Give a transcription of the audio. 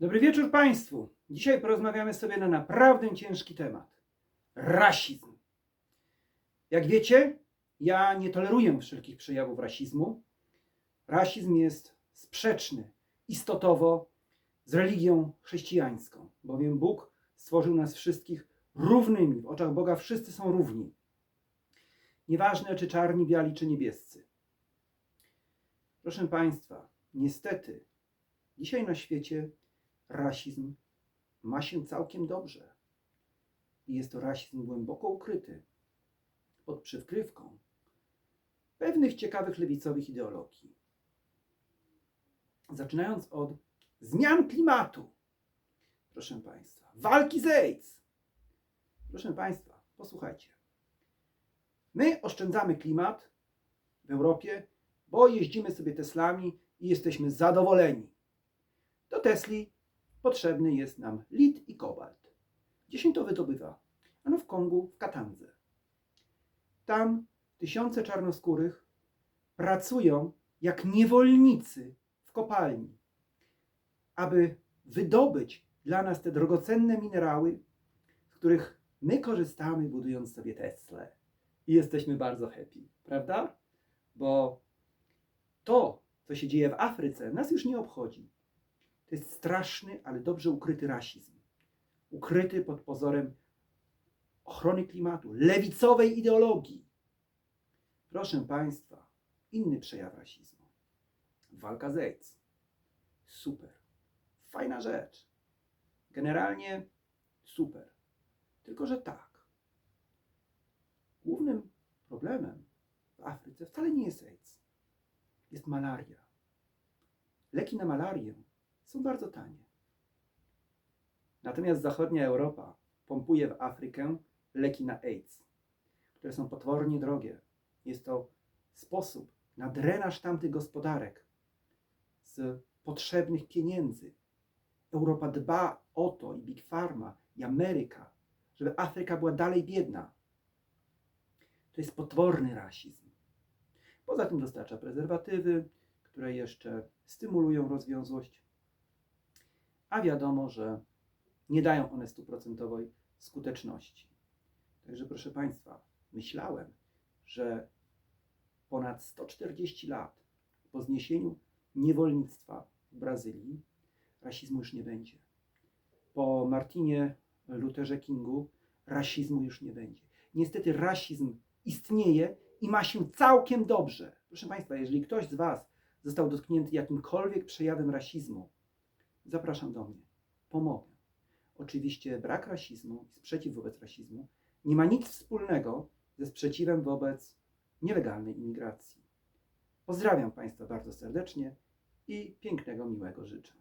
Dobry wieczór Państwu. Dzisiaj porozmawiamy sobie na naprawdę ciężki temat. Rasizm. Jak wiecie, ja nie toleruję wszelkich przejawów rasizmu. Rasizm jest sprzeczny istotowo z religią chrześcijańską, bowiem Bóg stworzył nas wszystkich równymi. W oczach Boga wszyscy są równi. Nieważne czy czarni, biali czy niebiescy. Proszę Państwa, niestety dzisiaj na świecie rasizm ma się całkiem dobrze. I jest to rasizm głęboko ukryty pod przykrywką pewnych ciekawych lewicowych ideologii. Zaczynając od zmian klimatu, proszę Państwa, walki z AIDS. Proszę Państwa, posłuchajcie. My oszczędzamy klimat w Europie, bo jeździmy sobie Teslami i jesteśmy zadowoleni. Do Tesli potrzebny jest nam lit i kobalt. Gdzie się to wydobywa? Ano w Kongu, w Katandze. Tam tysiące czarnoskórych pracują jak niewolnicy w kopalni, aby wydobyć dla nas te drogocenne minerały, z których my korzystamy, budując sobie Tesla. I jesteśmy bardzo happy, prawda? Bo to, co się dzieje w Afryce, nas już nie obchodzi. To jest straszny, ale dobrze ukryty rasizm. Ukryty pod pozorem ochrony klimatu, lewicowej ideologii. Proszę Państwa, inny przejaw rasizmu. Walka z AIDS. Super. Fajna rzecz. Generalnie super. Tylko, że tak. Głównym problemem w Afryce wcale nie jest AIDS. Jest malaria. Leki na malarię są bardzo tanie. Natomiast zachodnia Europa pompuje w Afrykę leki na AIDS, które są potwornie drogie. Jest to sposób na drenaż tamtych gospodarek z potrzebnych pieniędzy. Europa dba o to i Big Pharma i Ameryka, żeby Afryka była dalej biedna. To jest potworny rasizm. Poza tym dostarcza prezerwatywy, które jeszcze stymulują rozwiązłość, a wiadomo, że nie dają one stuprocentowej skuteczności. Także proszę Państwa, myślałem, że ponad 140 lat po zniesieniu niewolnictwa w Brazylii rasizmu już nie będzie. Po Martinie Lutherze Kingu rasizmu już nie będzie. Niestety rasizm istnieje i ma się całkiem dobrze. Proszę Państwa, jeżeli ktoś z Was został dotknięty jakimkolwiek przejawem rasizmu, zapraszam do mnie. Pomogę. Oczywiście brak rasizmu i sprzeciw wobec rasizmu nie ma nic wspólnego ze sprzeciwem wobec nielegalnej imigracji. Pozdrawiam Państwa bardzo serdecznie i pięknego, miłego życzę.